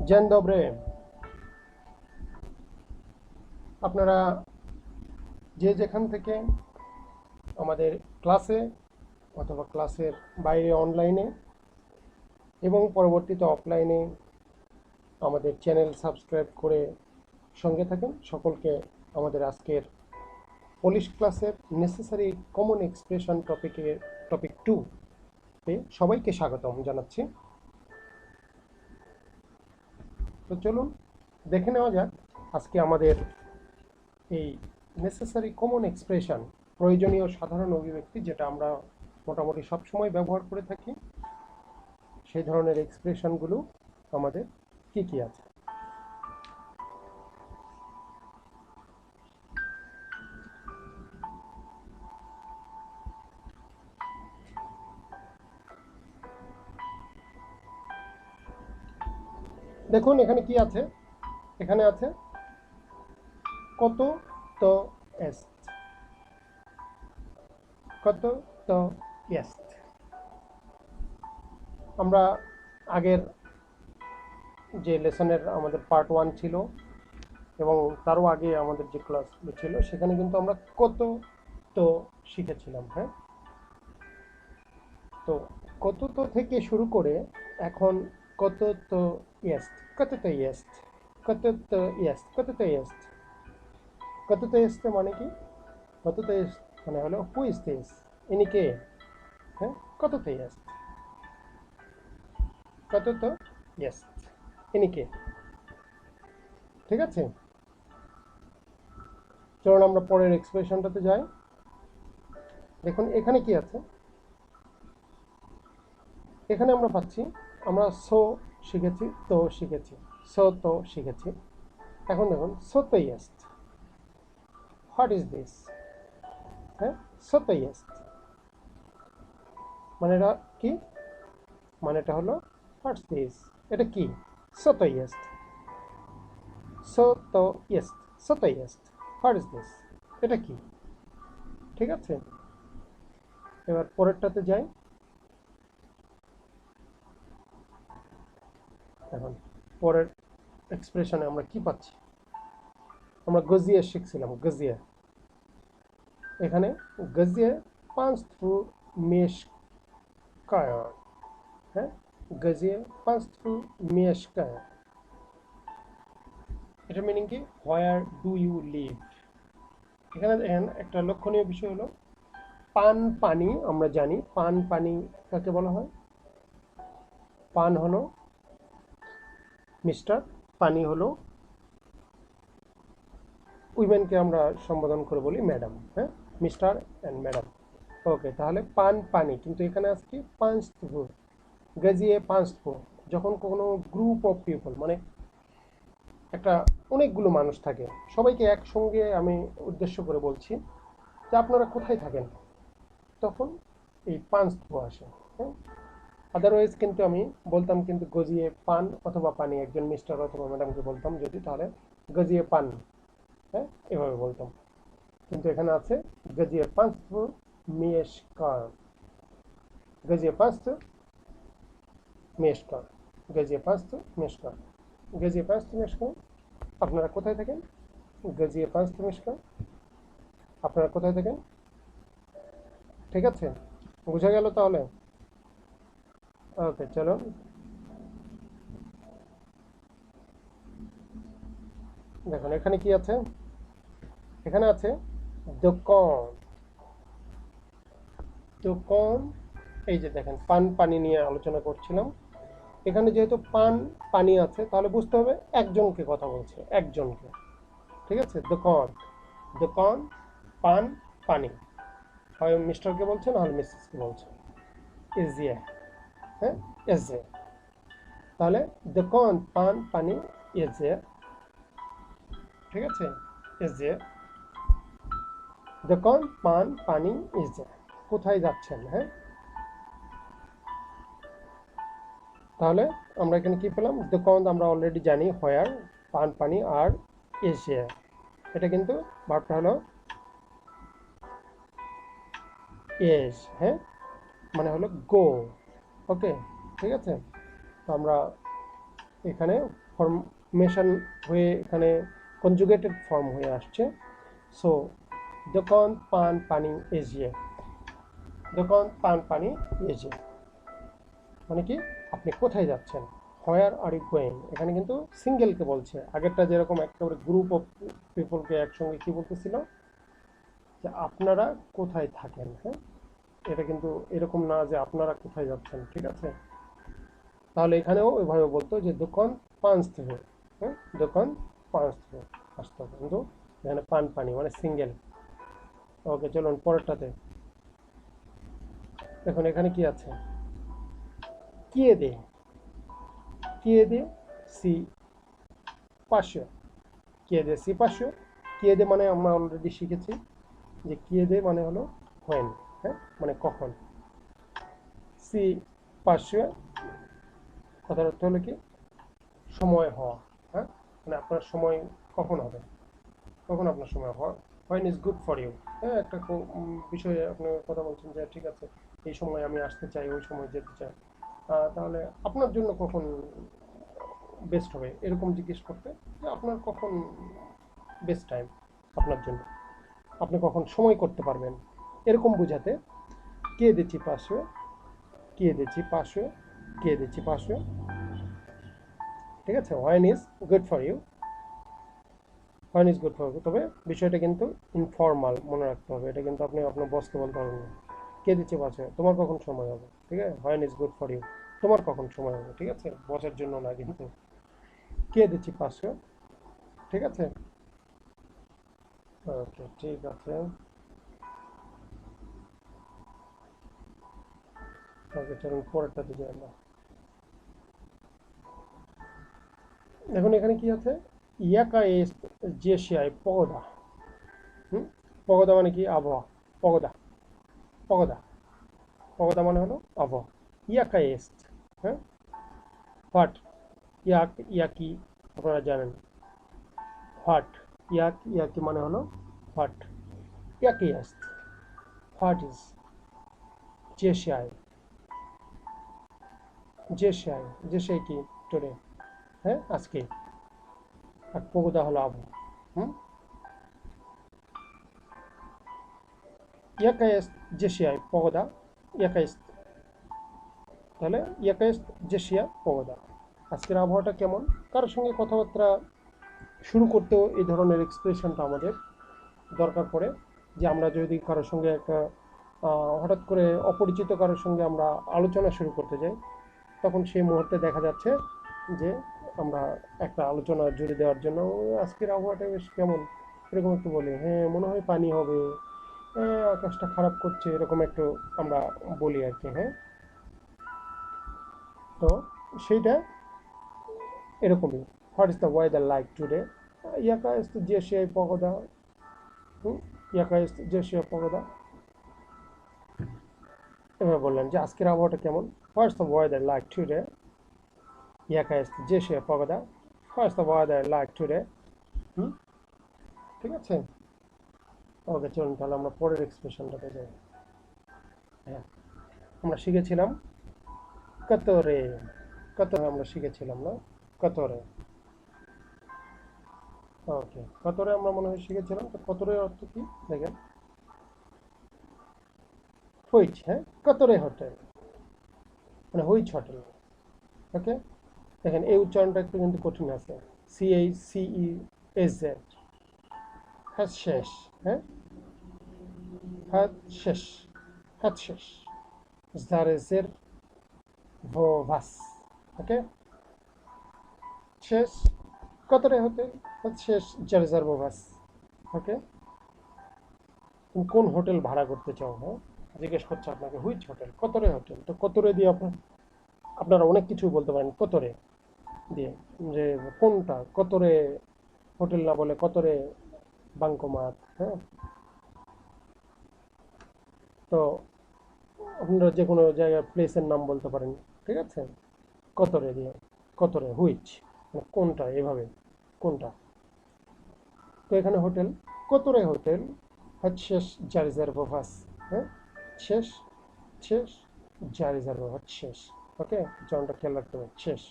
Dzień dobry. আপনারা যে যেখান থেকে আমাদের ক্লাসে অথবা ক্লাসের বাইরে অনলাইনে এবং পরবর্তীতে অফলাইনে আমাদের চ্যানেল সাবস্ক্রাইব করে সঙ্গে থাকেন, সকলকে আমাদের আজকের পলিশ ক্লাসের নেসেসারি কমন এক্সপ্রেশন টপিকের টপিক টু সবাইকে স্বাগতম জানাচ্ছি তো চলুন, দেখে নেওয়া যাক আজকে আমাদের এই নেসেসারি কমন এক্সপ্রেশন প্রয়োজনীয় সাধারণ অভিব্যক্তি যেটা আমরা মোটামুটি সবসময় ব্যবহার করে থাকি, সেই ধরনের এক্সপ্রেশনগুলো আমাদের কী কী আছে? দেখুন, এখানে কি আছে? এখানে আছে কত তো est কত তো est আমরা আগের যে লেসনের আমাদের পার্ট ওয়ান ছিল এবং তারও আগে আমাদের যে ক্লাসগুলো ছিল, সেখানে কিন্তু আমরা কত তো শিখেছিলাম হ্যাঁ? তো কত তো থেকে শুরু করে এখন কত তো est কত তো est কত তো est কত তো est কত তো est মানে কি কত তো est মানে হলো হু ইজ দিস ইনি কে হ্যাঁ কত তো est কত তো est ইনি কে ঠিক আছে চলুন আমরা পরের এক্সপ্রেশনটাতে যাই দেখুন এখানে কি আছে এখানে আমরা পাচ্ছি আমরা সো শিখেছি, তো শিখেছি, সো তো শিখেছি। এখন দেখুন, সো তো ইয়েস্ট হোয়াট ইজ দিস হ্যাঁ? সো তো ইয়েস্ট মানে এটা কি? মানে এটা হলো হোয়াটস দিস এটা কি? সো তো ইয়েস্ট সো তো ইয়েস্ট সো তো ইয়েস্ট হোয়াট ইজ দিস এটা কি? ঠিক আছে? এবার পরেরটাতে যাই। এখন। পরের এক্সপ্রেশনে আমরা কি পাচ্ছি? আমরা গজিয়ে শিখছিলাম, গজিয়ে। এখানে গজিয়ে পাঁচ থ্রু মেশ কায়া হ্যাঁ? গজিয়ে পাঁচ থ্রু মেশ কায়া এটা মিনিং কি? হোয়ার ডু ইউ লিভ এখানে দেখেন, একটা লক্ষণীয় বিষয় হলো, পান পানি আমরা জানি, পান পানি কাকে বলা হয়? পান হলো মিস্টার পানি হলো উইমেনকে আমরা সম্বোধন করে বলি ম্যাডাম হ্যাঁ? Mister and madam. ওকে, তাহলে পান পানি, কিন্তু এখানে আজকে পাঁচ গাজিয়ে পাঁচ যখন কোনো গ্রুপ অফ পিপল মানে একটা অনেকগুলো মানুষ থাকে, সবাইকে একসঙ্গে আমি উদ্দেশ্য করে বলছি যে আপনারা কোথায় থাকেন? তখন এই পাঁচ আসে হ্যাঁ? আদারওয়াইজ কিন্তু আমি বলতাম কিন্তু গজিয়ে পান অথবা পানি, একজন মিস্টার অথবা ম্যাডামকে বলতাম, যদি তাহলে গজিয়ে পান হ্যাঁ এভাবে বলতাম। কিন্তু এখানে আছে, গজিয়ে পাঁচ মেশকার গজিয়ে পাঁচ মেশকার গজিয়ে পাঁচ মেশকার গজিয়ে পাঁচ মেশকার আপনারা কোথায় থাকেন? গজিয়ে পাঁচ মেশকার আপনারা কোথায় থাকেন? ঠিক আছে? বোঝা গেল তাহলে? ওকে চলো দেখুন এখানে কি আছে এখানে আছে দোকান দোকান এই যে দেখেন, পান পানি নিয়ে আলোচনা করছিলাম। এখানে যেহেতু পান পানি আছে, তাহলে বুঝতে হবে একজনকে কথা বলছে, একজনকে। ঠিক আছে? দোকান দোকান পান, পানি। হয় মিস্টারকে বলছে না হলে মিসেসকে বলছে ইজিয়া হ্যাঁ? এসে তাহলে দোকান পান পানি এসে ঠিক আছে? এসে দোকান পান পানি এসে কোথায় যাচ্ছেন হ্যাঁ? তাহলে আমরা এখানে কি পেলাম? দোকান আমরা অলরেডি জানি হোয়ার পান পানি আর এশিয়া এটা কিন্তু ভাবটা হলো এস হ্যাঁ? মানে হলো গো ওকে, ঠিক আছে। তো আমরা এখানে ফর্মেশন হয়ে এখানে কনজুগেটেড ফর্ম হয়ে আসছে। সো দোকান পান, পানি এজিয়ে দোকান পান, পানি এজিয়ে মানে কি, আপনি কোথায় যাচ্ছেন? হোয়ার আর ইউ গোয়িং এখানে কিন্তু সিঙ্গেলকে বলছে। আগেরটা যেরকম একেবারে গ্রুপ অফ পিপলকে একসঙ্গে কি বলতেছিল? যে আপনারা কোথায় থাকেন হ্যাঁ? এটা কিন্তু এরকম না যে আপনারা কোথায় যাচ্ছেন, ঠিক আছে? তাহলে এখানেও ওইভাবে বলতো যে দোকান পাঁচ থেকে হ্যাঁ? দোকান পাঁচ থেকে আসতে হবে। কিন্তু এখানে পান পানি মানে সিঙ্গেল। ওকে, চলুন পরেরটাতে। দেখুন, এখানে কি আছে? chiede chiede si পাশে chiede si পাশে দে? মানে আমরা অলরেডি শিখেছি যে chiede মানে হলো when হ্যাঁ মানে কখন? সি পাশে কথার অর্থ হলো কি? সময় হওয়া হ্যাঁ? মানে আপনার সময় কখন হবে? কখন আপনার সময় হওয়া? When is good for you হ্যাঁ একটা বিষয়ে আপনি কথা বলছেন যে, ঠিক আছে, এই সময় আমি আসতে চাই, ওই সময় যেতে চাই। তাহলে আপনার জন্য কখন বেস্ট হবে? এরকম জিজ্ঞেস করতে, যে আপনার কখন বেস্ট টাইম আপনার জন্য? আপনি কখন সময় করতে পারবেন? এরকম বোঝাতে, কে দিচ্ছি পাশে কে দিচ্ছি পাশে কে দিচ্ছি পাশে ঠিক আছে? When is good for you when is good for you তবে বিষয়টা কিন্তু ইনফর্মাল মনে রাখতে হবে। এটা কিন্তু আপনি আপনার বসকে বলতে পারবেন না। কে দিচ্ছে পাশে তোমার কখন সময় হবে? ঠিক আছে? When is good for you তোমার কখন সময় হবে? ঠিক আছে? বসের জন্য না কিন্তু। কে দিচ্ছি পাশে ঠিক আছে? ওকে ঠিক আছে। ওকে চলুন পরেরটা দিকে আমরা দেখুন এখানে কি আছে? ইয়াকা এস জেশিয়াই পগদা। হুম? পগদা মানে কি? আবহাওয়া। পগদা। পগদা। পগদা মানে হলো আবহাওয়া। ইয়াকা এস্ট হ্যাঁ? হোয়াট? ইয়াক, ইয়াকি, আপনারা জানেন। হোয়াট? ইয়াক, ইয়াকি মানে হলো হোয়াট? ইয়াকি এস্ট হোয়াট ইজ জেশিয়াই জেশিয়াই জেশিয়াই কি টুডে হ্যাঁ আজকে আর পগদা হলো আবহাওয়া হুম Jaka jest dzisiaj pogoda? তাহলে jest dzisiaj pogoda? আজকের আবহাওয়াটা কেমন কারোর সঙ্গে কথাবার্তা শুরু করতেও এই ধরনের এক্সপ্রেশনটা আমাদের দরকার পড়ে, যে আমরা যদি কারোর সঙ্গে একটা হঠাৎ করে অপরিচিত কারোর সঙ্গে আমরা আলোচনা শুরু করতে যাই তখন সেই মুহূর্তে দেখা যাচ্ছে যে আমরা একটা আলোচনা জুড়ে দেওয়ার জন্য আজকের আবহাওয়াটা বেশ কেমন? এরকম একটু বলি হ্যাঁ মনে হয় পানি হবে হ্যাঁ আকাশটা খারাপ করছে, এরকম একটু আমরা বলি আর কি হ্যাঁ। তো সেইটা এরকমই what is the weather like today ইয়াকা ইস জেশিয়াই পগদা, হুম, ইয়াকা ইস জেশিয়া পগদা। এবার বললেন যে আজকের আবহাওয়াটা কেমন? What's the weather like today ইয়াকা ইস জেশিয়া পগদা what's the weather like today হুম ঠিক আছে? ওকে চলুন তাহলে আমরা পরের এক্সপ্রেশনটাতে যাই। হ্যাঁ। আমরা শিখেছিলাম কতরে। কত আমরা শিখেছিলাম, না? কতরে। ওকে কতরে আমরা মনে হয় শিখেছিলাম? তো কতরে অর্থ কি? দেখেন। হুইচ হ্যাঁ? কতরে হোটেল। মানে হুইচ হোটেল ওকে দেখেন, এই উচ্চারণটা একটু কিন্তু কঠিন আছে। সি এইচ সিই এস জেড হ্যাঁ শেষ হ্যাঁ? hat শেষ hat শেষ। zarezer was ওকে? শেষ কতরে হতে? hat শেষ জারেজার বাস ওকে? তুমি কোন হোটেল ভাড়া করতে চাও হ্যাঁ? জিজ্ঞেস করছে আপনাকে হুইচ হোটেল কতরে হোটেল তো কতরে দিয়ে আপনার আপনারা অনেক কিছু বলতে পারেন, কতরে দিয়ে, যে কোনটা, কতরে হোটেল না বলে কতরে বাঙ্কমাত হ্যাঁ? তো আপনারা যে কোনো জায়গায় প্লেসের নাম বলতে পারেন, ঠিক আছে? কতরে দিয়ে, কতরে হুইচ মানে কোনটা, এভাবে, কোনটা? তো এখানে হোটেল কতরে হোটেল হচ্ছে জারিজার বাস হ্যাঁ? শেষ শেষ জারিজার বাস শেষ ওকে জনটা খেয়াল রাখতে হবে শেষ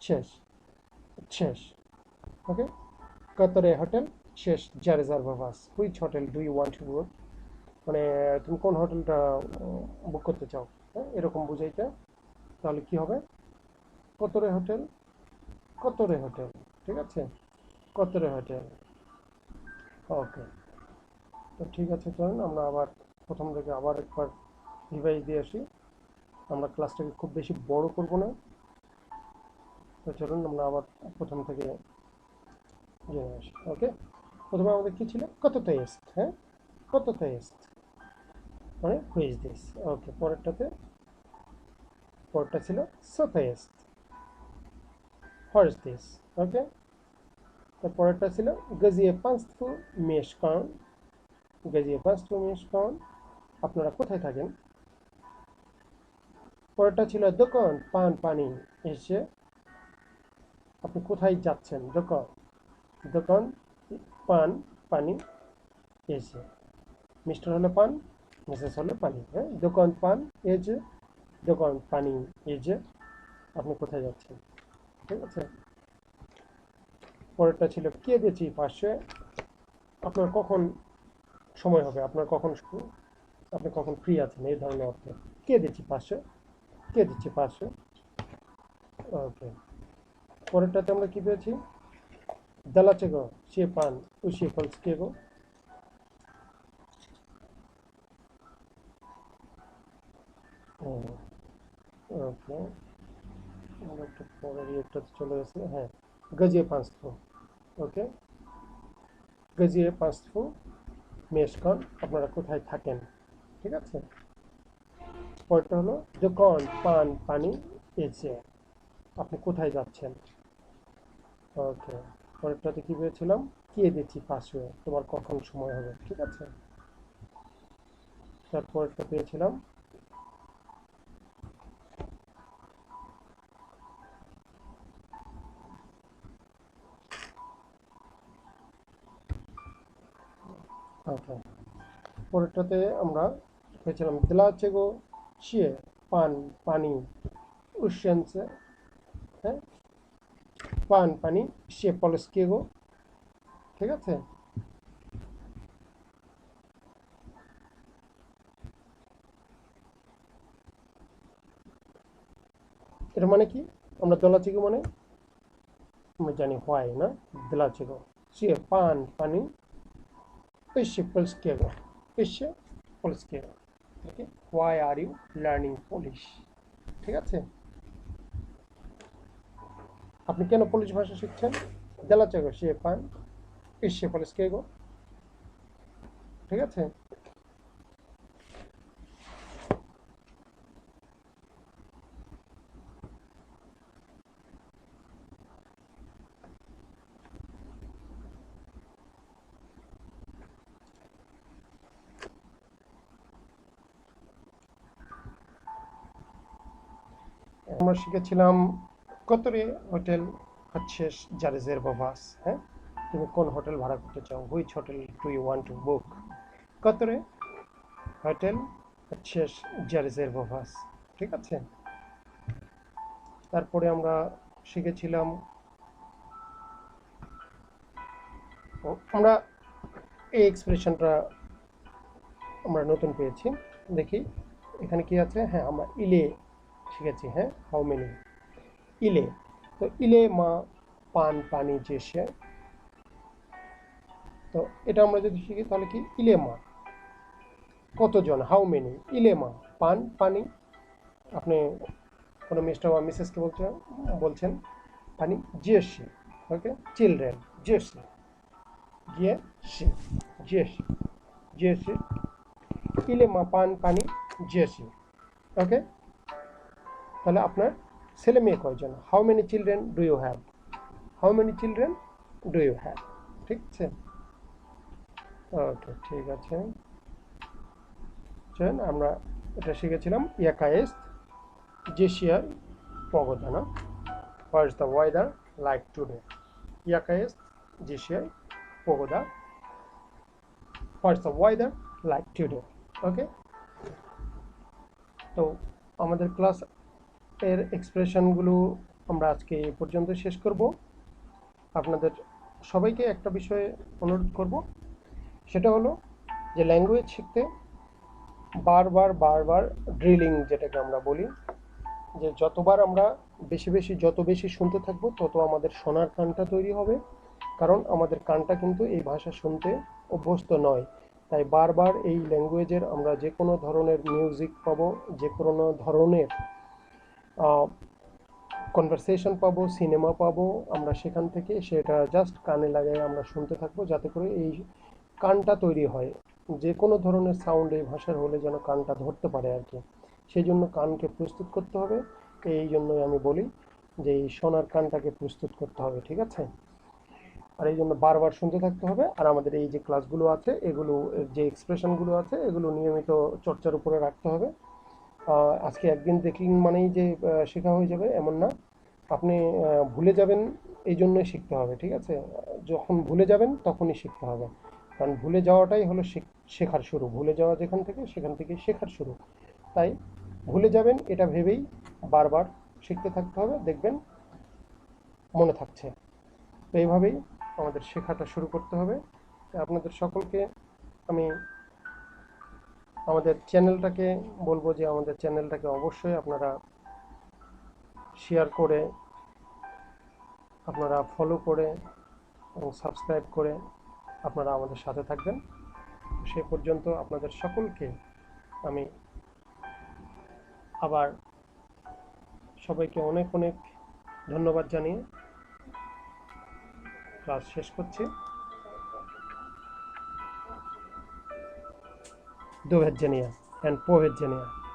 শেষ শেষ ওকে কাতারে হোটেল শেষ যা reserve bus which hotel do you want to go মানে তুমি কোন হোটেলটা বুক করতে চাও? হ্যাঁ? এরকম বুঝাইতে। তাহলে কি হবে? কতরে হোটেল কতরে হোটেল ঠিক আছে? কতরে হোটেল ওকে তো ঠিক আছে, চলুন, আমরা আবার প্রথম থেকে আবার একবার রিভাইজ দিয়ে আসি। আমরা ক্লাসটাকে খুব বেশি বড় করব না। তো চলুন আমরা আবার প্রথম থেকে জেনে আসি। ওকে প্রথমে আমাদের কি ছিল? কত টেস্ট হ্যাঁ? কত টেস্ট মানে হুইজ দিস ওকে পরেরটাতে, পরেরটা ছিল সতেস্ট হোয়াট দিস ওকে তারপরেরটা ছিল গজিয়ে পাঁচফু মেশ কাউন গজিয়ে পাঁচফু মেশ কাউন আপনারা কোথায় থাকেন? পরেরটা ছিল দোকান, পান, পানি। এসে আপনি কোথায় যাচ্ছেন? দোকান। দোকান, পান, পানি। এসে। মিস্টার হলো পান, মিসেস হলো পানি। হ্যাঁ দোকান, পান এজ দোকান, পানি এজে আপনি কোথায় যাচ্ছেন? ঠিক আছে? পরেরটা ছিল কে দিয়েছি পাশে? আপনার কখন সময় হবে? আপনার কখন আপনি কখন ফ্রি আছেন, এই ধরনের অর্থে? কে দিচ্ছি পাশে কে দিচ্ছি পাশে ওকে পরেরটাতে আমরা কি পেয়েছি? দালাচে গো সে পান উসি ফলস কে গো ওকে পরের ইয়েটাতে চলে গেছে হ্যাঁ গজিয়ে পাঁচ ওকে গজিয়ে পাঁচ মেশকন, আপনারা কোথায় থাকেন? ঠিক আছে? পরেরটা হলো দোকান পান, পানি, এসে, আপনি কোথায় যাচ্ছেন? ওকে পরেরটাতে কি পেয়েছিলাম কে দিচ্ছি পাশে? তোমার কখন সময় হবে? ঠিক আছে? তারপরটা পেয়েছিলাম ওকে পরেরটাতে আমরা পেয়েছিলাম দিলাচেগো শিয়ে পান পানি উশেন্সে হ্যাঁ পান পানি সে পলস্কেগো ঠিক আছে এর মানে কি আমরা দলাচিগো মানে আমরা জানি হোয়াই না দলাচিগো সে পান পানি Pisce polskiego. Pisce polskiego. Okay? Why are you learning Polish? ঠিক আছে আপনি কেন পোলিশ ভাষা শিখছেন দেলাচেগো সে পান পিসে polskiego ঠিক আছে আমরা শিখেছিলাম কতরে হোটেল হচ্ছে যা রিজার্ভ বাস হ্যাঁ? তুমি কোন হোটেল ভাড়া করতে চাও? Which hotel do you want to book কতরে hotel হচ্ছে যা রিজার্ভ বাস ঠিক আছে? তারপরে আমরা শিখেছিলাম আমরা এই এক্সপ্রেশনটা আমরা নতুন পেয়েছি। দেখি, এখানে কি আছে? হ্যাঁ আমরা ইলে শিখেছি হ্যাঁ? হাউ মেনি ইলে। তো ইলে, মা, পান, পানি চেষে তো এটা আমরা যদি শিখি, তাহলে কি? ইলে, মা। কতজন? হাউ মেনি ইলে, মা। পান, পানি? আপনি কোনো মিস্টার বা মিসেসকে বলছেন বলছেন? পানি? জিয়েসি ওকে? চিলড্রেন জিয়েসি জিয়েসি জিয়েসি জিয়েসি ইলে, মা, পান, পানি? জিয়েসি ওকে? তাহলে আপনার ছেলে মেয়ে কয়জন? How many children do you have how many children do you have ঠিক আছে? ওকে ঠিক আছে। আমরা এটা শিখেছিলাম। ইয়াকায়েস জেশিয়ার পগদানা what the weather like today ইয়াকায়েস জেশিয়ার পগদা is the weather like today okay তো আমাদের ক্লাস এর এক্সপ্রেশনগুলো আমরা আজকে এই পর্যন্ত শেষ করব। আপনাদের সবাইকে একটা বিষয়ে অনুরোধ করব। সেটা হলো যে ল্যাঙ্গুয়েজ শিখতে বারবার বারবার ড্রিলিং যেটাকে আমরা বলি, যে যতবার আমরা বেশি বেশি, যত বেশি শুনতে থাকব, তত আমাদের শোনার কানটা তৈরি হবে। কারণ আমাদের কানটা কিন্তু এই ভাষা শুনতে অভ্যস্ত নয়। তাই বারবার এই ল্যাঙ্গুয়েজের আমরা যে কোনো ধরনের মিউজিক পাবো, যে কোনো ধরনের কনভারসেশন পাবো সিনেমা পাবো, আমরা সেখান থেকে সেটা জাস্ট কানে লাগাই, আমরা শুনতে থাকব, যাতে করে এই কানটা তৈরি হয়। যে কোনো ধরনের সাউন্ড এই ভাষার হলে যেন কানটা ধরতে পারে আর কি। সেই জন্য কানকে প্রস্তুত করতে হবে। এই জন্যই আমি বলি যে এই সোনার কানটাকে প্রস্তুত করতে হবে, ঠিক আছে? আর এই জন্য বারবার শুনতে থাকতে হবে। আর আমাদের এই যে ক্লাসগুলো আছে, এগুলো, যে এক্সপ্রেশনগুলো আছে, এগুলো নিয়মিত চর্চার উপরে রাখতে হবে। আজকে একদিন দেখলেন মানেই যে শেখা হয়ে যাবে, এমন না। আপনি ভুলে যাবেন, এই জন্যই শিখতে হবে, ঠিক আছে? যখন ভুলে যাবেন, তখনই শিখতে হবে। কারণ ভুলে যাওয়াটাই হলো শেখ- শেখার শুরু। ভুলে যাওয়া যেখান থেকে, সেখান থেকে শেখার শুরু। তাই, ভুলে যাবেন, এটা ভেবেই বারবার শিখতে থাকতে হবে। দেখবেন, মনে থাকছে। তো এইভাবেই আমাদের শেখাটা শুরু করতে হবে। আপনাদের সকলকে আমি আমাদের চ্যানেলটাকে বলব যে আমাদের চ্যানেলটাকে অবশ্যই আপনারা শেয়ার করে, আপনারা ফলো করে এবং সাবস্ক্রাইব করে আপনারা আমাদের সাথে থাকবেন। সে পর্যন্ত আপনাদের সকলকে আমি আবার সবাইকে অনেক অনেক ধন্যবাদ জানিয়ে ক্লাস শেষ করছি। Dovhegenia and Povegenia.